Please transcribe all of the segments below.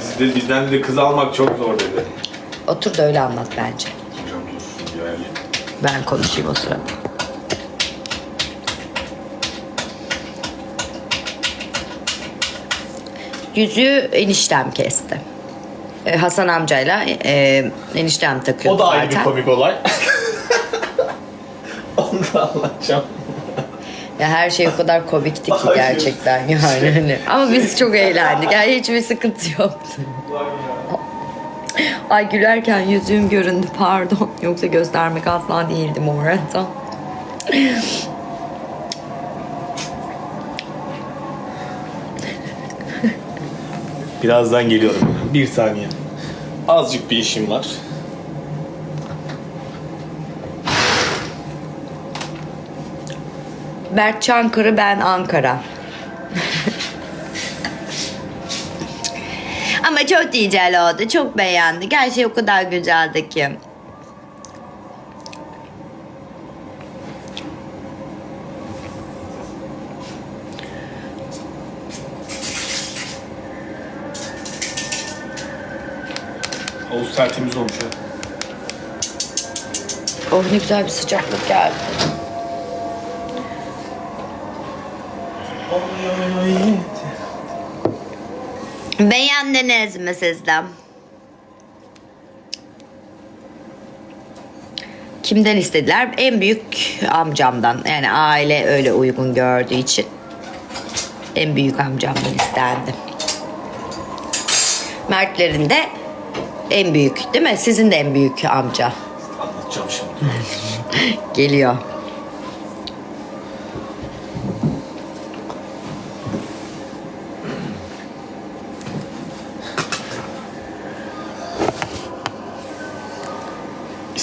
Bizde, bizden de kız almak çok zor dedi. Otur da öyle anlat bence. Hocam dur. Yani. Ben konuşayım o sırada. Yüzüğü eniştem kesti. Ee, Hasan amcayla e, eniştem takıyor O da ayrı bir zaten. komik olay. Onu da anlatacağım. Ya her şey o kadar komikti ki gerçekten yani. Hani. Ama biz çok eğlendik. Yani hiçbir sıkıntı yoktu. Ay gülerken yüzüğüm göründü pardon. Yoksa göstermek asla değildim o arada. Birazdan geliyorum. Bir saniye. Azıcık bir işim var. Berk Çankırı ben Ankara. Ama çok güzel oldu. Çok beğendik. Her şey o kadar güzeldi ki. Havuz tertemiz olmuş ha. Oh ne güzel bir sıcaklık geldi. Beğendiniz mi sizden? Kimden istediler? En büyük amcamdan. Yani aile öyle uygun gördüğü için. En büyük amcamdan istendi. Mertlerin de en büyük değil mi? Sizin de en büyük amca. Anlatacağım şimdi. Geliyor.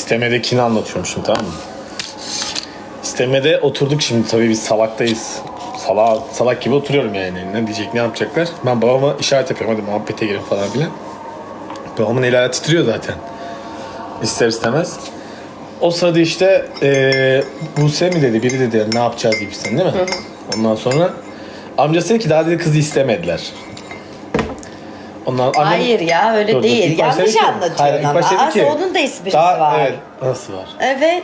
İstemedekini anlatıyorum şimdi tamam mı? İstemede oturduk şimdi tabii biz salaktayız. Salak, salak gibi oturuyorum yani. Ne diyecek ne yapacaklar? Ben babama işaret yapıyorum hadi muhabbete girin falan filan. Babamın eli ayağı titriyor zaten. İster istemez. O sırada işte eee Buse mi dedi biri dedi ne yapacağız gibisin değil mi? Ondan sonra amcası dedi ki daha dedi kızı istemediler. Ondan, annem- Hayır ya öyle Dur, dur. değil. İlk başta Yanlış dedi ki- anlatıyorsun Hayır, ilk ama. başta dedi ki- onun da esprisi daha, var. Evet nasıl var? Evet.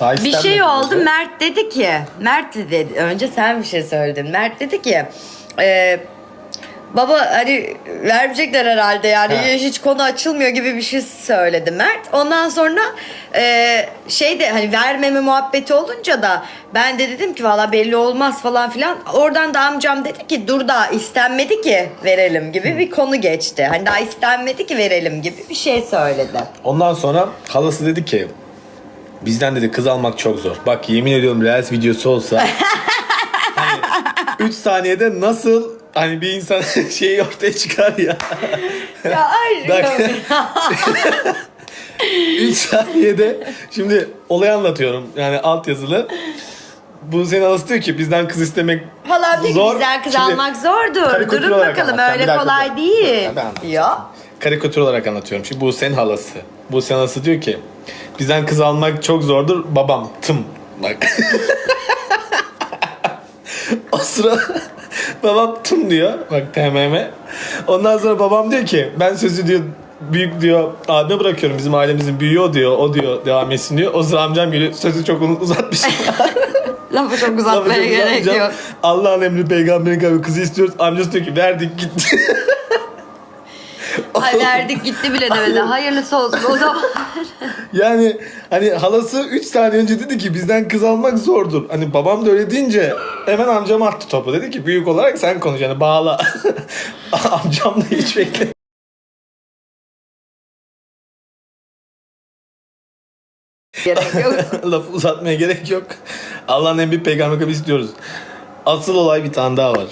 Daha Bir şey oldu dedi. Mert dedi ki Mert dedi önce sen bir şey söyledin Mert dedi ki e, baba hani vermeyecekler herhalde yani Ha. hiç konu açılmıyor gibi bir şey söyledi Mert ondan sonra e, şey de hani vermeme muhabbeti olunca da ben de dedim ki valla belli olmaz falan filan oradan da amcam dedi ki dur daha istenmedi ki verelim gibi bir konu geçti hani daha istenmedi ki verelim gibi bir şey söyledi. Ondan sonra halası dedi ki bizden dedi kız almak çok zor. Bak yemin ediyorum Reels videosu olsa hani 3 saniyede nasıl hani bir insan şeyi ortaya çıkar ya. ya aşkım 3 saniyede şimdi olayı anlatıyorum yani alt yazılı. Bu senin halası diyor ki bizden kız istemek Falan ki zor. bizden kız Şimdi almak zordur. karikatür Durun olarak bakalım anlatacağım. öyle dakika, kolay dur. değil. Ben anlatacağım. Diyor. karikatür olarak anlatıyorum. Şimdi bu senin halası. Bu senin halası diyor ki bizden kız almak çok zordur. Babam tım. Bak. o sıra babam tım diyor. Bak TMM. Ondan sonra babam diyor ki ben sözü diyor büyük diyor abime bırakıyorum bizim ailemizin büyüğü o diyor o diyor devam etsin diyor. O sıra amcam geliyor sözü çok uzatmış. Lafı çok Lafı uzatmaya çok gerek uzatmayacağım. yok. Allah'ın emri peygamberin kavmi kızı istiyoruz. Amcası diyor ki verdik gitti. Ay verdik gitti bile demedi. Hayırlısı olsun o zaman. Yani hani halası 3 saniye önce dedi ki bizden kız almak zordur. Hani babam da öyle deyince hemen amcam attı topu. Dedi ki büyük olarak sen konuş yani bağla. amcam da hiç bekle. gerek yok. Lafı uzatmaya gerek yok. Allah'ın en büyük peygamber istiyoruz. Asıl olay bir tane daha var.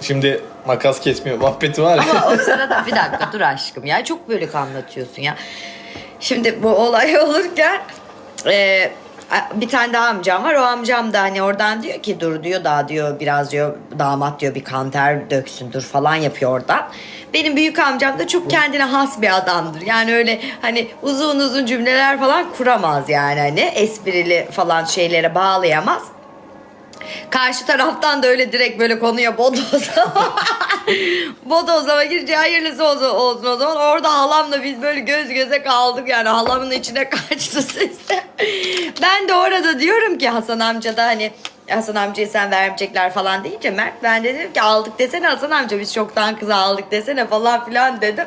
Şimdi makas kesmiyor muhabbeti var ya. Ama o sırada bir dakika dur aşkım ya çok bölük anlatıyorsun ya. Şimdi bu olay olurken e, bir tane daha amcam var. O amcam da hani oradan diyor ki dur diyor daha diyor biraz diyor damat diyor bir kanter döksün dur falan yapıyor oradan. Benim büyük amcam da çok kendine has bir adamdır. Yani öyle hani uzun uzun cümleler falan kuramaz yani hani esprili falan şeylere bağlayamaz. Karşı taraftan da öyle direkt böyle konuya bodoza Bodozlama girince hayırlısı olsun, olsun o zaman. Orada halamla biz böyle göz göze kaldık yani halamın içine kaçtı ses de. Ben de orada diyorum ki Hasan amca da hani Hasan amcayı sen vermeyecekler falan deyince Mert ben de dedim ki aldık desene Hasan amca biz çoktan kızı aldık desene falan filan dedim.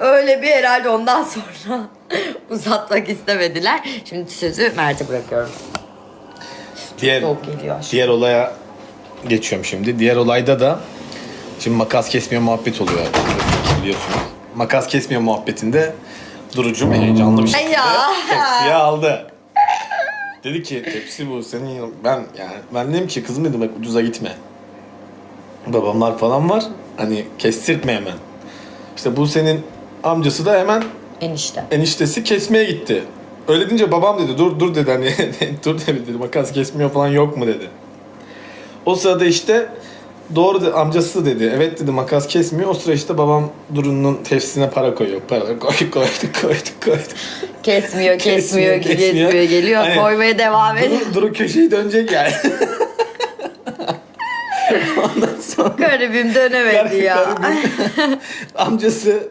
Öyle bir herhalde ondan sonra uzatmak istemediler. Şimdi sözü Mert'e bırakıyorum. Diğer, Soğuk geliyor aşkım. diğer olaya geçiyorum şimdi. Diğer olayda da şimdi makas kesmiyor muhabbet oluyor. Klasik biliyorsunuz. Makas kesmiyor muhabbetinde Duru'cum heyecanlı bir şekilde Ya. tepsiye aldı. Dedi ki tepsi bu senin ben yani ben dedim ki kızım dedim bak ucuza gitme. Babamlar falan var. Hani kestirtme hemen. İşte bu senin amcası da hemen Enişte. eniştesi kesmeye gitti. Öyle deyince babam dedi dur dur dedi hani dur dedi, dedi makas kesmiyor falan yok mu dedi. O sırada işte doğru de, amcası dedi evet dedi makas kesmiyor. O sıra işte babam Duru'nun tepsisine para koyuyor. Para koy koyduk koyduk koyduk. Kesmiyor, kesmiyor, Kesmiyor, kesmiyor, kesmiyor. geliyor, Aynen. koymaya devam ediyor. Duru, Duru köşeyi dönecek yani. Ondan sonra Garibim dönemedi ya. garibim amcası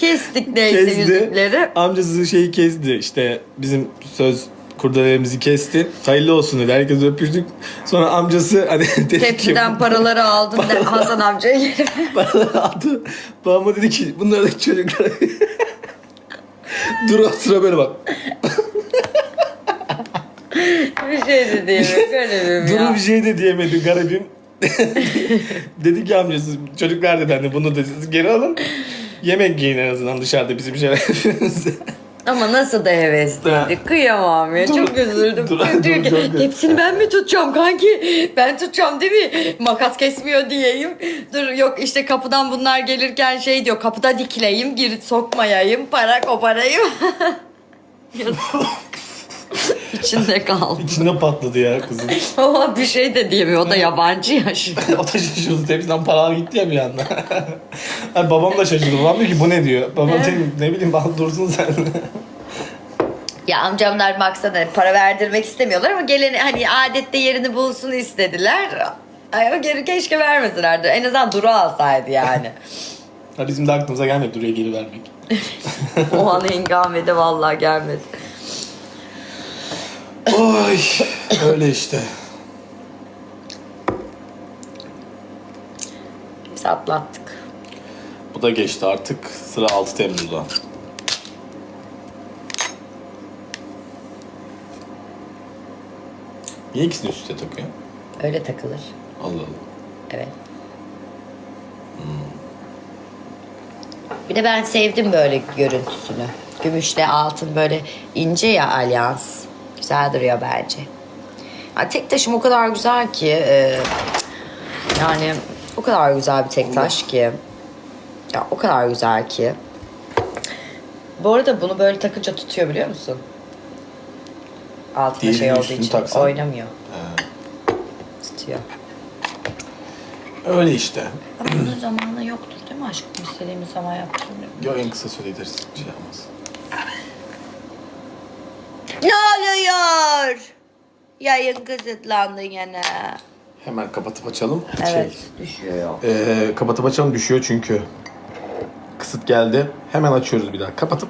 Kestik neyse yüzükleri. Amcası şeyi kesti. İşte bizim söz kurdelerimizi kesti. Hayırlı olsun dedi. Herkes öpüştük. Sonra amcası hani dedi Tepsiden ki paraları aldın da Hasan amcaya geri paraları aldı. Babama dedi ki bunlar da çocuklar. Dur o sıra böyle bak. bir şey de diyemiyor. Garibim Duru ya. bir şey de diyemedi garibim. dedi ki amcası çocuklar dedi hani bunu da siz geri alın. Yemek yiyin en azından dışarıda bizim şeyler Ama nasıl da hevesliydi. Kıyamam ya. Dur- Çok üzüldüm. dur- Diyor dur- ki, çok üzüldüm. hepsini ben mi tutacağım kanki? Ben tutacağım değil mi? Makas kesmiyor diyeyim. Dur yok işte kapıdan bunlar gelirken şey diyor. Kapıda dikileyim, gir sokmayayım, para koparayım. İçinde kaldı. İçinde patladı ya kızım. Ama bir şey de diyemiyor. O da yabancı ya şimdi. o da şaşırdı. Tepsiden paralar gitti ya bir anda. Hani babam da şaşırdı. Babam diyor ki bu ne diyor. Babam dedim ne bileyim bak dursun sen. Ya amcamlar maksada para verdirmek istemiyorlar ama geleni hani adette yerini bulsun istediler. Ay ama geri keşke vermeselerdi. En azından duru alsaydı yani. ha, bizim de aklımıza gelmedi Duru'ya geri vermek. o an hengamede vallahi gelmedi. Oy öyle işte. Biz atlattık. Bu da geçti artık. Sıra 6 Temmuz'da. Niye ikisini üst üste takıyor? Öyle takılır. Allah Allah. Evet. Bir de ben sevdim böyle görüntüsünü. Gümüşle altın böyle ince ya alyans. Güzel duruyor bence. Ya tek taşım o kadar güzel ki. e, yani o kadar güzel bir tek taş ki. Ya o kadar güzel ki. Bu arada bunu böyle takınca tutuyor biliyor musun? Altında Diğerini şey olduğu üstünü için taksan. oynamıyor. Tutuyor. Öyle işte. Ama bunun zamanı yoktur değil mi aşkım? İstediğimiz zaman yaptırmıyor. Yok en kısa sürede gideriz. Bir şey yapmaz. Ne oluyor? Yayın kısıtlandı gene. Hemen kapatıp açalım. Evet Şey, düşüyor. Ee, kapatıp açalım düşüyor çünkü kısıt geldi. Hemen açıyoruz bir daha. Kapatıp